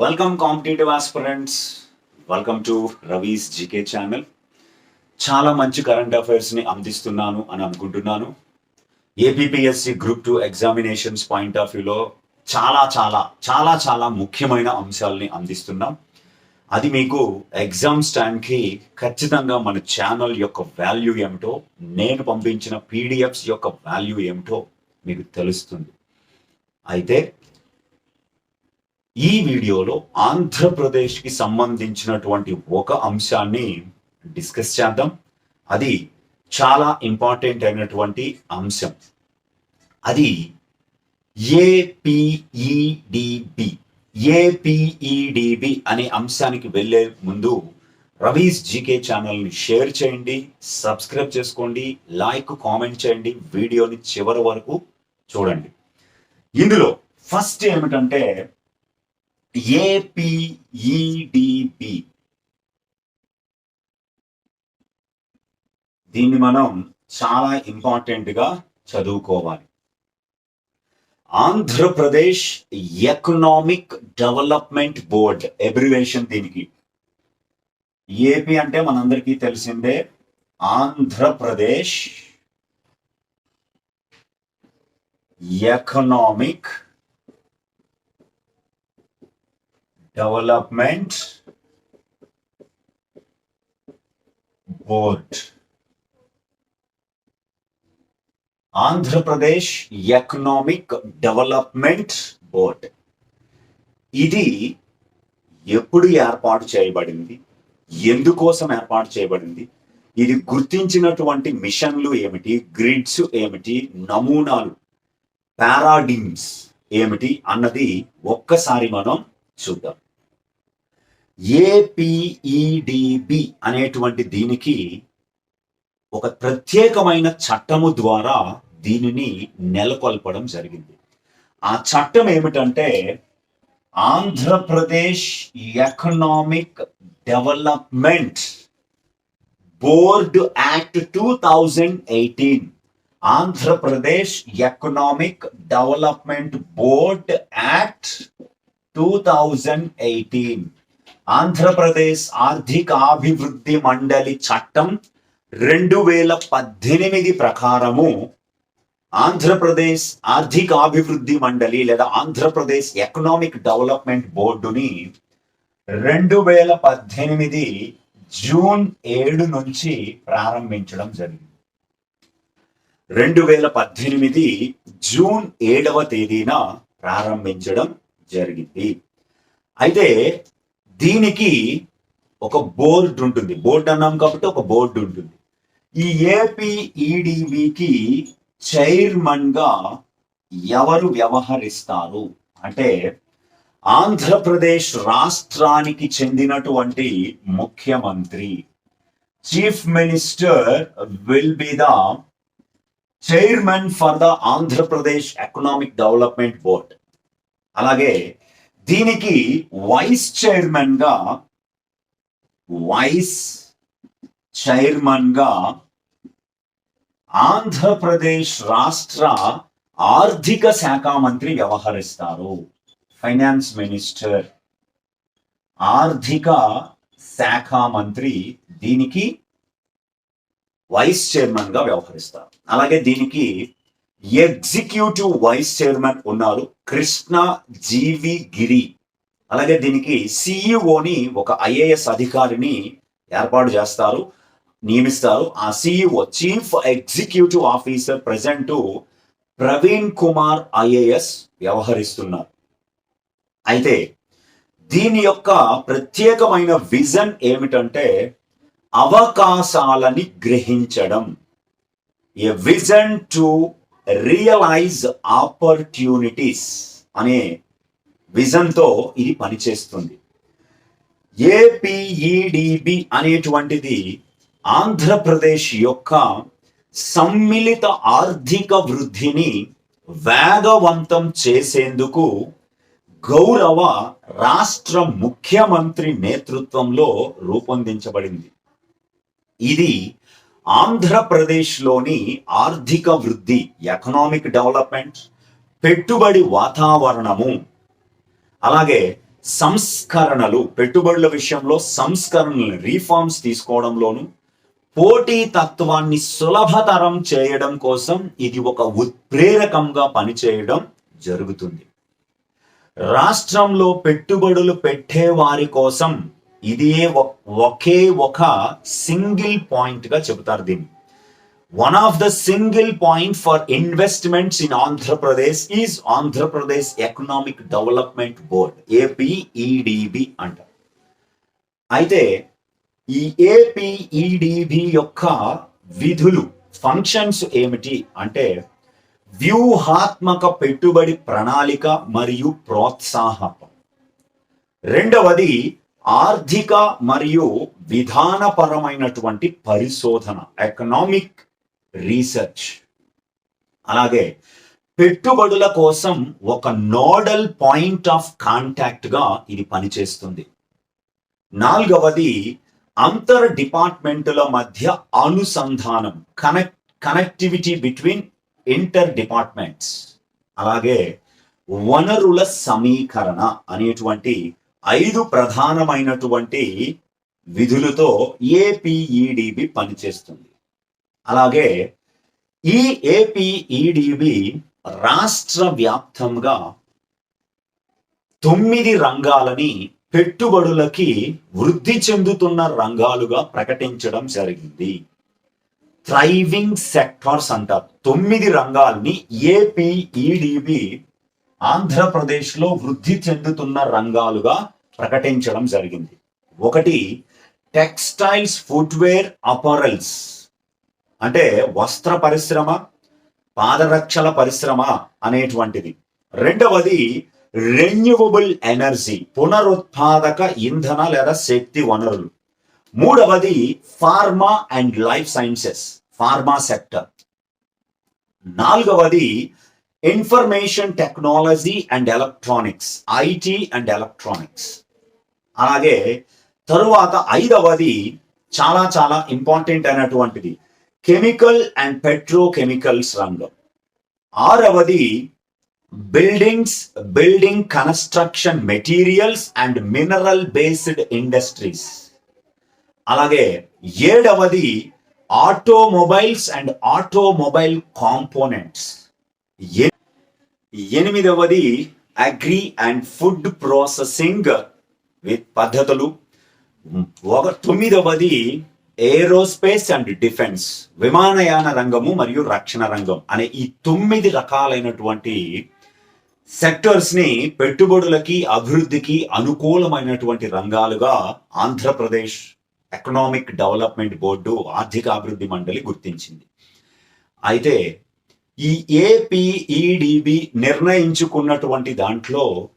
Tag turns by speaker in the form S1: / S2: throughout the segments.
S1: Welcome competitive aspirants welcome to Ravi's GK channel చాలా మంచి current అఫైర్స్ని అందిస్తున్నాను అని అనుకుంటున్నాను. APPSC group two examinations point of వ్యూలో చాలా చాలా చాలా చాలా ముఖ్యమైన అంశాలని అందిస్తున్నాం. అది మీకు ఎగ్జామ్స్ టైంకి ఖచ్చితంగా మన ఛానల్ యొక్క వాల్యూ ఏమిటో నేను పంపించిన పీడిఎఫ్స్ యొక్క వాల్యూ ఏమిటో మీకు తెలుస్తుంది. అయితే ఈ వీడియోలో ఆంధ్రప్రదేశ్కి సంబంధించినటువంటి ఒక అంశాన్ని డిస్కస్ చేద్దాం. అది చాలా ఇంపార్టెంట్ అయినటువంటి అంశం. అది ఏపీఈడిబి ఏపీఈడిబి అనే అంశానికి వెళ్ళే ముందు రవీస్ జీకే ఛానల్ని షేర్ చేయండి సబ్స్క్రైబ్ చేసుకోండి లైక్ కామెంట్ చేయండి వీడియోని చివరి వరకు చూడండి. ఇందులో ఫస్ట్ ఏమిటంటే ఏపిఈడిపి దీన్ని మనం చాలా ఇంపార్టెంట్గా చదువుకోవాలి. Andhra Pradesh economic development board abbreviation దీనికి. ఏపీ అంటే మనందరికీ తెలిసిందే Andhra Pradesh economic development board Andhra Pradesh economic development board ఇది ఎప్పుడు ఏర్పాటు చేయబడింది? ఎందుకోసం ఏర్పాటు చేయబడింది? ఇది గుర్తించినటువంటి మిషన్లు ఏమిటి? గ్రిడ్స్ ఏమిటి? నమూనాలు పారాడిమ్స్ ఏమిటి? అన్నది ఒక్కసారి మనం చూద్దాం. ఏపీఈడిబి అనేటువంటి దీనికి ఒక ప్రత్యేకమైన చట్టము ద్వారా దీనిని నెలకొల్పడం జరిగింది. ఆ చట్టం ఏమిటంటే Andhra Pradesh economic development board act two thousand eighteen Andhra Pradesh economic development board act two thousand eighteen. Andhra Pradesh ఆర్థికాభివృద్ధి మండలి చట్టం రెండు వేల పద్దెనిమిది ప్రకారము ఆంధ్రప్రదేశ్ ఆర్థికాభివృద్ధి మండలి లేదా ఆంధ్రప్రదేశ్ ఎకనామిక్ డెవలప్మెంట్ బోర్డుని రెండు వేల పద్దెనిమిది జూన్ ఏడు నుంచి ప్రారంభించడం జరిగింది. రెండు వేల పద్దెనిమిది జూన్ ఏడవ తేదీన ప్రారంభించడం జరిగింది. అయితే దీనికి ఒక బోర్డు ఉంటుంది. బోర్డు అన్నాం కాబట్టి ఒక బోర్డు ఉంటుంది. ఈ ఏపీఈడివికి చైర్మన్గా ఎవరు వ్యవహరిస్తారు? అంటే ఆంధ్రప్రదేశ్ రాష్ట్రానికి చెందినటువంటి ముఖ్యమంత్రి chief minister will be the chairman for the Andhra Pradesh economic development board. అలాగే దీనికి వైస్ చైర్మన్గా వైస్ చైర్మన్గా ఆంధ్రప్రదేశ్ రాష్ట్ర ఆర్థిక శాఖ మంత్రి వ్యవహరిస్తారు. ఫైనాన్స్ మినిస్టర్ ఆర్థిక శాఖ మంత్రి దీనికి వైస్ చైర్మన్గా వ్యవహరిస్తారు. అలాగే దీనికి ఎగ్జిక్యూటివ్ వైస్ చైర్మన్ ఉన్నారు కృష్ణ జీవి గిరి. అలాగే దీనికి సిఇఓని ఒక ఐఏఎస్ అధికారిని ఏర్పాటు చేస్తారు నియమిస్తారు. ఆ CEO chief executive officer present Praveen Kumar IAS వ్యవహరిస్తున్నారు. అయితే దీని యొక్క ప్రత్యేకమైన విజన్ ఏమిటంటే అవకాశాలని గ్రహించడం. A vision to realise opportunities అనే విజన్తో ఇది పనిచేస్తుంది. ఏపీఈడిబి అనేటువంటిది ఆంధ్రప్రదేశ్ యొక్క సమ్మిళిత ఆర్థిక వృద్ధిని వేగవంతం చేసేందుకు గౌరవ రాష్ట్ర ముఖ్యమంత్రి నేతృత్వంలో రూపొందించబడింది. ఇది ఆంధ్రప్రదేశ్లోని ఆర్థిక వృద్ధి ఎకనామిక్ డెవలప్మెంట్ పెట్టుబడి వాతావరణము అలాగే సంస్కరణలు పెట్టుబడుల విషయంలో సంస్కరణలు రీఫార్మ్స్ తీసుకోవడంలోను పోటీ తత్వాన్ని సులభతరం చేయడం కోసం ఇది ఒక ఉత్ప్రేరకంగా పనిచేయడం జరుగుతుంది. రాష్ట్రంలో పెట్టుబడులు పెట్టే వారి కోసం ఇదే ఒకే ఒక సింగిల్ పాయింట్గా చెబుతారు దీన్ని. One of the single point for investments in Andhra Pradesh is Andhra Pradesh economic development board APEDB అంటారు అయితే ఈ ఏపీఈడిబి యొక్క విధులు ఫంక్షన్స్ ఏమిటి అంటే వ్యూహాత్మక పెట్టుబడి ప్రణాళిక మరియు ప్రోత్సాహకం రెండవది ఆర్థిక మరియు విధానపరమైనటువంటి పరిశోధన ఎకనామిక్ రీసెర్చ్ అలాగే పెట్టుబడుల కోసం ఒక నోడల్ పాయింట్ ఆఫ్ కాంటాక్ట్గా ఇది పనిచేస్తుంది. నాలుగవది అంతర్ డిపార్ట్మెంటుల మధ్య అనుసంధానం connect connectivity between inter departments అలాగే వనరుల సమీకరణ అనేటువంటి ఐదు ప్రధానమైనటువంటి విధులతో ఏపీఈడిబి పనిచేస్తుంది. అలాగే ఈ ఏపీఈడిబి రాష్ట్ర వ్యాప్తంగా తొమ్మిది రంగాలని పెట్టుబడులకి వృద్ధి చెందుతున్న రంగాలుగా ప్రకటించడం జరిగింది. థ్రైవింగ్ సెక్టార్స్ అంటారు. తొమ్మిది రంగాల్ని ఏపీఈడిబి ఆంధ్రప్రదేశ్లో వృద్ధి చెందుతున్న రంగాలుగా ప్రకటించడం జరిగింది. ఒకటి టెక్స్టైల్స్ ఫుట్వేర్ అపరల్స్. అంటే వస్త్ర పరిశ్రమ పాదరక్షల పరిశ్రమ అనేటువంటిది. రెండవది రెన్యూవబుల్ ఎనర్జీ పునరుత్పాదక ఇంధన లేదా శక్తి వనరులు. మూడవది pharma and life sciences pharma sector నాలుగవది information technology and electronics IT and electronics అలాగే తరువాత ఐదవది చాలా చాలా ఇంపార్టెంట్ అయినటువంటిది కెమికల్ అండ్ పెట్రోకెమికల్స్ రంగం. ఆరవది buildings building construction materials and mineral based industries. అలాగే ఏడవది ఆటోమొబైల్స్ అండ్ ఆటోమొబైల్ కాంపోనెంట్స్. ఎనిమిదవది అగ్రి అండ్ ఫుడ్ ప్రాసెసింగ్ పద్ధతులు. ఒక తొమ్మిదవది ఏరోస్పేస్ అండ్ డిఫెన్స్ విమానయాన రంగము మరియు రక్షణ రంగం అనే ఈ తొమ్మిది రకాలైనటువంటి సెక్టర్స్ని పెట్టుబడులకి అభివృద్ధికి అనుకూలమైనటువంటి రంగాలుగా ఆంధ్రప్రదేశ్ ఎకనామిక్ డెవలప్మెంట్ బోర్డు ఆర్థిక అభివృద్ధి మండలి గుర్తించింది. అయితే ఈ ఏపీఈడిబి నిర్ణయించుకున్నటువంటి దాంట్లో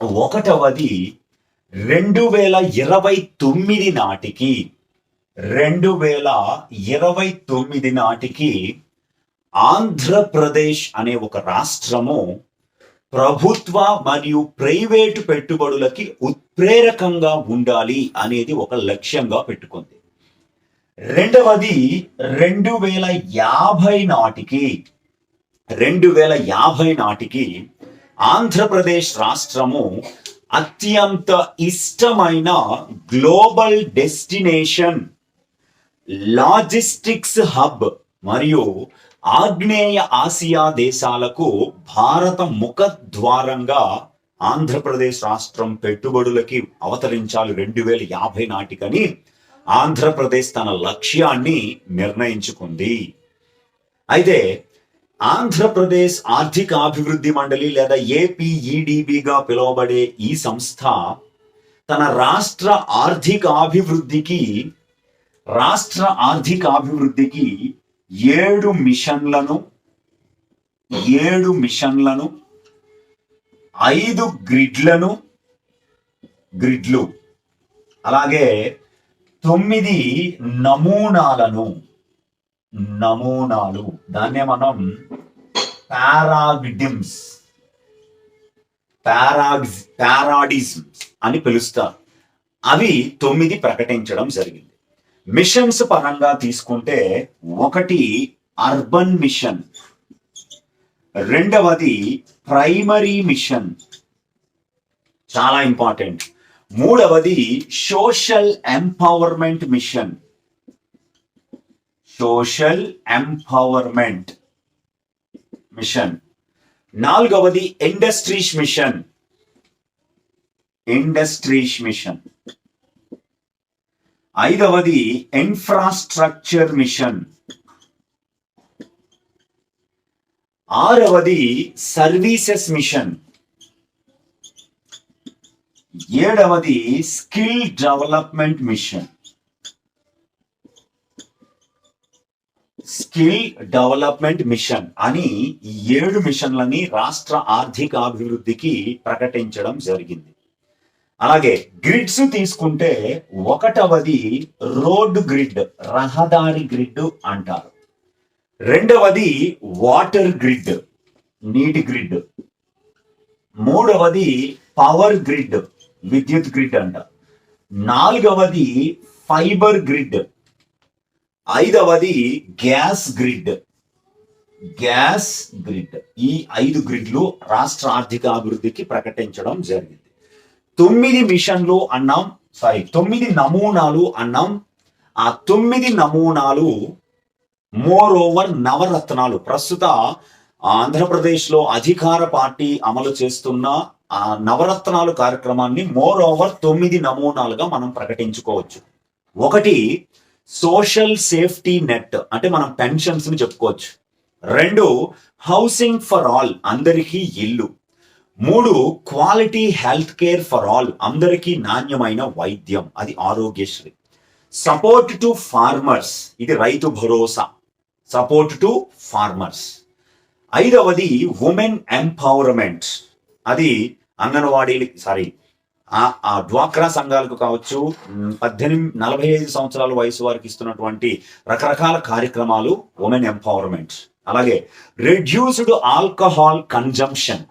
S1: ఒకటవది రెండు వేల ఇరవై తొమ్మిది నాటికి రెండు వేల ఇరవై తొమ్మిది నాటికి ఆంధ్రప్రదేశ్ అనే ఒక రాష్ట్రము ప్రభుత్వ మరియు ప్రైవేటు పెట్టుబడులకి ఉత్ప్రేరకంగా ఉండాలి అనేది ఒక లక్ష్యంగా పెట్టుకుంది. రెండవది రెండు వేల యాభై నాటికి రెండు వేల యాభై నాటికి ఆంధ్రప్రదేశ్ రాష్ట్రము అత్యంత ఇష్టమైన గ్లోబల్ డెస్టినేషన్ లాజిస్టిక్స్ హబ్ మరియు ఆగ్నేయ ఆసియా దేశాలకు భారత ముఖద్వారంగా ఆంధ్రప్రదేశ్ రాష్ట్రం పెట్టుబడులకి అవతరించాలి రెండు వేల యాభై నాటికని ఆంధ్రప్రదేశ్ తన లక్ష్యాన్ని నిర్ణయించుకుంది. అయితే ఆంధ్రప్రదేశ్ ఆర్థిక అభివృద్ధి మండలి లేదా ఏపీఈడిబిగా పిలువబడే ఈ సంస్థ తన రాష్ట్ర ఆర్థిక అభివృద్ధికి రాష్ట్ర ఆర్థిక అభివృద్ధికి ఏడు మిషన్లను ఏడు మిషన్లను ఐదు గ్రిడ్లను గ్రిడ్లు అలాగే తొమ్మిది నమూనాలను నమూనాలు. దాన్నే మనం పారాగిడిమ్స్ పారాగ్స్ పారాడిజమ్స్ అని పిలుస్తారు. అవి తొమ్మిది ప్రకటించడం జరిగింది. మిషన్స్ పరంగా తీసుకుంటే ఒకటి అర్బన్ మిషన్ రెండవది ప్రైమరీ మిషన్. చాలా ఇంపార్టెంట్. మూడవది social empowerment mission. Social empowerment mission నాలుగవది ఇండస్ట్రీస్ మిషన్ ఇండస్ట్రీస్ మిషన్ ఐదవది ఇన్ఫ్రాస్ట్రక్చర్ మిషన్ ఆరవది సర్వీసెస్ మిషన్ ఏడవది skill development mission skill development mission అని ఈ ఏడు మిషన్లని రాష్ట్ర ఆర్థిక అభివృద్ధికి ప్రకటించడం జరిగింది. అలాగే గ్రిడ్స్ తీసుకుంటే ఒకటవది రోడ్ గ్రిడ్ రహదారి గ్రిడ్ అంటారు. రెండవది వాటర్ గ్రిడ్ నీటి గ్రిడ్. మూడవది పవర్ గ్రిడ్ విద్యుత్ గ్రిడ్ అంట నాలుగవది ఫైబర్ గ్రిడ్ ఐదవది గ్యాస్ గ్రిడ్. Gas grid. ఈ ఐదు గ్రిడ్లు రాష్ట్ర ఆర్థిక అభివృద్ధికి ప్రకటించడం జరిగింది. తొమ్మిది మిషన్లు అన్నాం సారీ తొమ్మిది నమూనాలు అన్నాం. ఆ తొమ్మిది నమూనాలు మోర్ ఓవర్ నవరత్నాలు. ప్రస్తుత ఆంధ్రప్రదేశ్లో అధికార పార్టీ అమలు చేస్తున్న ఆ నవరత్నాలు కార్యక్రమాన్ని మోర్ ఓవర్ తొమ్మిది నమూనాలుగా మనం ప్రకటించుకోవచ్చు. ఒకటి సోషల్ సేఫ్టీ నెట్ అంటే మనం పెన్షన్స్ని చెప్పుకోవచ్చు. రెండు హౌసింగ్ ఫర్ ఆల్ అందరికీ ఇల్లు. మూడు quality health care for all అందరికీ నాణ్యమైన వైద్యం అది ఆరోగ్యశ్రీ. సపోర్ట్ టు ఫార్మర్స్ ఇది రైతు భరోసా. Support to farmers. ఐదవది ఉమెన్ ఎంపవర్మెంట్ అది అంగన్వాడీ సారీ ఆ డ్వాక్రా సంఘాలకు కావచ్చు పద్దెనిమిది నలభై ఐదు సంవత్సరాల వయసు వారికి ఇస్తున్నటువంటి రకరకాల కార్యక్రమాలు ఉమెన్ ఎంపవర్మెంట్ అలాగే రెడ్యూస్డ్ ఆల్కహాల్ కన్జంప్షన్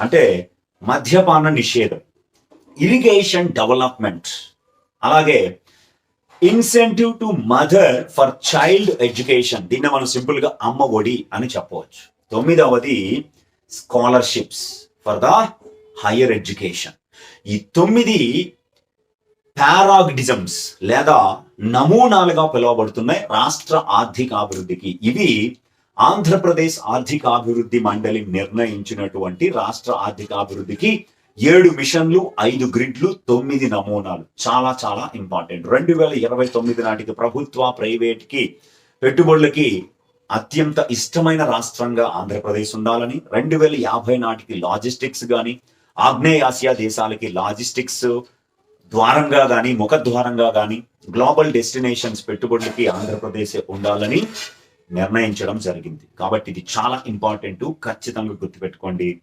S1: అంటే మద్యపాన నిషేధం. ఇరిగేషన్ డెవలప్మెంట్ అలాగే incentive to mother for child education దీన్ని మనం సింపుల్గా అమ్మ ఒడి అని చెప్పవచ్చు. తొమ్మిదవది scholarships for the higher education ఈ తొమ్మిది పారాగ్డిజమ్స్ లేదా నమూనాలుగా పిలువబడుతున్నాయి రాష్ట్ర ఆర్థిక అభివృద్ధికి. ఇవి ఆంధ్రప్రదేశ్ ఆర్థిక అభివృద్ధి మండలి నిర్ణయించినటువంటి రాష్ట్ర ఆర్థిక అభివృద్ధికి ఏడు మిషన్లు ఐదు గ్రిడ్లు తొమ్మిది నమూనాలు. చాలా చాలా ఇంపార్టెంట్. రెండు వేల ఇరవై తొమ్మిది నాటికి ప్రభుత్వ ప్రైవేట్కి పెట్టుబడులకి అత్యంత ఇష్టమైన రాష్ట్రంగా ఆంధ్రప్రదేశ్ ఉండాలని రెండు వేల యాభై నాటికి లాజిస్టిక్స్ కానీ ఆగ్నేయాసియా దేశాలకి లాజిస్టిక్స్ ద్వారంగా కానీ ముఖద్వారంగా కానీ గ్లోబల్ డెస్టినేషన్స్ పెట్టుబడులకి ఆంధ్రప్రదేశ్ ఉండాలని నిర్ణయించడం జరిగింది. కాబట్టి ఇది చాలా ఇంపార్టెంట్ ఖచ్చితంగా గుర్తుపెట్టుకోండి.